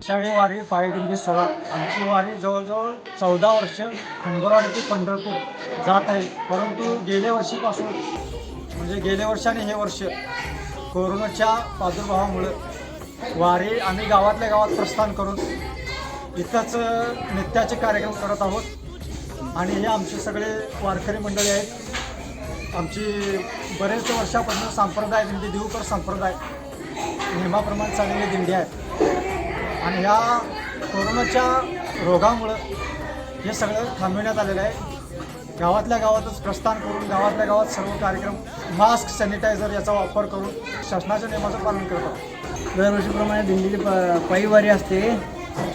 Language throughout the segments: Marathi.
शाळी वारी पायदिंडी म्हणजे आमची वारी जवळजवळ चौदा वर्ष खंडोवाडी ते पंढरपूर जात आहे. परंतु गेल्या वर्षीपासून म्हणजे गेल्या वर्ष आणि हे वर्ष कोरोनाच्या प्रादुर्भावामुळं वारी आम्ही गावातल्या गावात प्रस्थान करून इथंच नित्याचे कार्यक्रम करत आहोत. आणि हे आमचे सगळे वारकरी मंडळी आहेत. आमची बरेच वर्षापासून संप्रदाय म्हणजे दिंडी देऊकर संप्रदाय नियमाप्रमाणे चाललेली दिंडी आहे. आणि ह्या कोरोनाच्या रोगामुळं हे सगळं थांबविण्यात आलेलं आहे. गावातल्या गावातच प्रस्थान करून गावातल्या गावात सर्व कार्यक्रम मास्क सॅनिटायझर याचा वापर करून शासनाच्या नियमाचं पालन करतो दरवर्षीप्रमाणे दिंडीची प पायी वारी असते.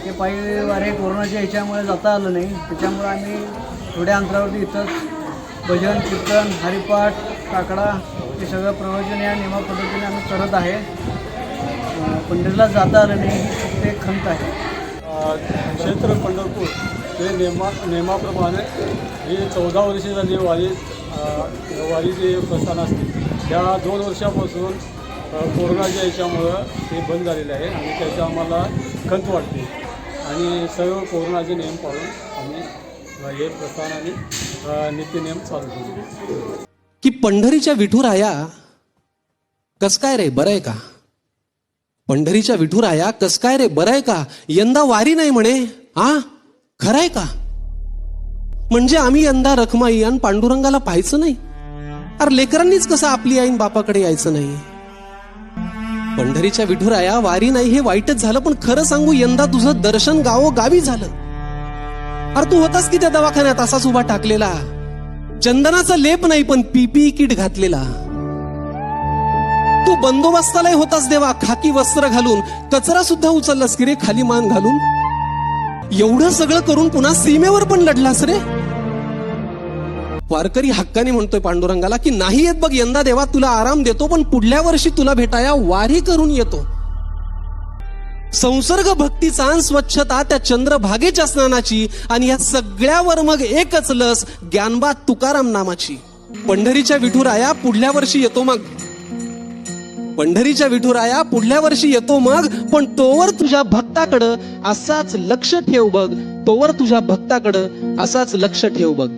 ते पायी वारी कोरोनाच्या ह्याच्यामुळे जाता आलं नाही. त्याच्यामुळे आम्ही थोड्या अंतरावरती इथंच भजन कीर्तन हरिपाठ काकडा हे सगळं प्रवचन या नियमा पद्धतीने आम्ही करत आहे. पंढरीला जाता आलं नाही ही एक खंत आहे. क्षेत्र पंढरपूर हे नेमा नियमाप्रमाणे ही चौदा वर्षे झाली वारी वारीचे प्रस्थान असते. त्या दोन वर्षापासून कोरोनाच्या याच्यामुळं ते बंद झालेलं आहे आणि त्याचा आम्हाला खंत वाटते. आणि सर्व कोरोनाचे नियम पाळून आम्ही हे प्रस्थान आणि नित्यनियम चालू करू की पंढरीच्या विठुराया कस काय रे? बरं आहे का? पंढरीच्या विठुराया कस काय रे? बरं आहे का? यंदा वारी नाही म्हणे. आ? खरंय का? म्हणजे आम्ही यंदा रखमाई आणि पांडुरंगाला पाहायचं नाही? अरे लेकरांनीच कसं आपली आईन बापाकडे यायचं नाही? पंढरीच्या विठुराया वारी नाही हे वाईटच झालं पण खरं सांगू यंदा तुझं दर्शन गावो गावी झालं. अरे तू होतास की त्या दवाखान्यात असाच उभा टाकलेला? चंदनाचा लेप नाही पण पीपी किट घातलेला. बंदोबस्तालाही होतास देवा. खाकी वस्त्र घालून कचरा सुद्धा उचललास की रे? खाली मान घालून. एवढं सगळं करून पुन्हा सीमेवर पण लढलास रे? वारकरी हक्काने म्हणतोय पांडुरंगाला की नाही येत बघ यंदा देवा तुला आराम देतो पण पुढल्या वर्षी तुला भेटाया वारी करून येतो. संसर्ग भक्तीचा आणि स्वच्छता त्या चंद्रभागेच्या स्नानाची आणि या सगळ्यावर मग एकच लस ज्ञानबा तुकाराम नामाची. पंढरीच्या विठुराया पुढल्या वर्षी येतो मग. पंढरीच्या विठुराया पुढल्या वर्षी येतो मग पण तोवर तुझ्या भक्ताकडं असाच लक्ष ठेव बघ. तोवर तुझ्या भक्ताकडं असाच लक्ष ठेव बघ.